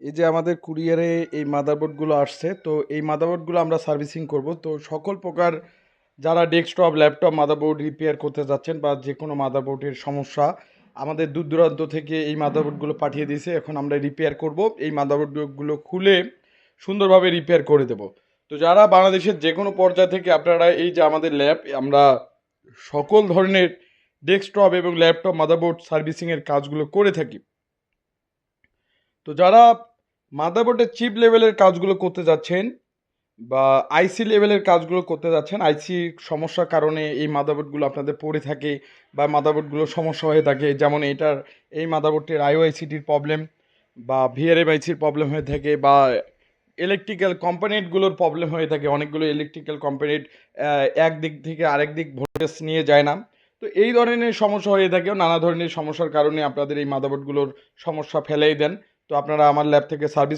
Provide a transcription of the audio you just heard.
এই যে আমাদের কুরিয়ারে এই মাদারবোর্ডগুলো আসছে, তো এই মাদারবোর্ডগুলো আমরা সার্ভিসিং করব। তো সকল প্রকার যারা ডেস্কটপ, ল্যাপটপ, মাদারবোর্ড রিপেয়ার করতে যাচ্ছেন বা যে কোনো মাদারবোর্ডের সমস্যা, আমাদের দূর দূরান্ত থেকে এই মাদারবোর্ডগুলো পাঠিয়ে দিয়েছে, এখন আমরা রিপেয়ার করব। এই মাদারবোর্ডগুলো খুলে সুন্দরভাবে রিপেয়ার করে দেব। তো যারা বাংলাদেশের যে কোনো পর্যায় থেকে আপনারা এই যে আমাদের ল্যাব, আমরা সকল ধরনের ডেস্কটপ এবং ল্যাপটপ, মাদারবোর্ড সার্ভিসিংয়ের কাজগুলো করে থাকি। তো যারা মাদারবোর্ডের চিপ লেভেলের কাজগুলো করতে যাচ্ছেন বা আইসি লেভেলের কাজগুলো করতে যাচ্ছেন, আইসি সমস্যার কারণে এই মাদারবোর্ডগুলো আপনাদের পড়ে থাকে বা মাদারবোর্ডগুলো সমস্যা হয়ে থাকে। যেমন এটার, এই মাদারবোর্ডটির আইওআইসিটির প্রবলেম বা ভিআরএমআইসির প্রবলেম হয়ে থাকে বা ইলেকট্রিক্যাল কম্পোনেন্টগুলোর প্রবলেম হয়ে থাকে। অনেকগুলো ইলেকট্রিক্যাল কম্পোনেন্ট এক দিক থেকে আরেক দিক ভোল্টেজ নিয়ে যায় না। তো এই ধরনের সমস্যা হয়ে থাকে। নানা ধরনের সমস্যার কারণে আপনাদের এই মাদারবোর্ডগুলোর সমস্যা ফেলেই দেন। তো আপনারা আমার ল্যাব থেকে সার্ভিস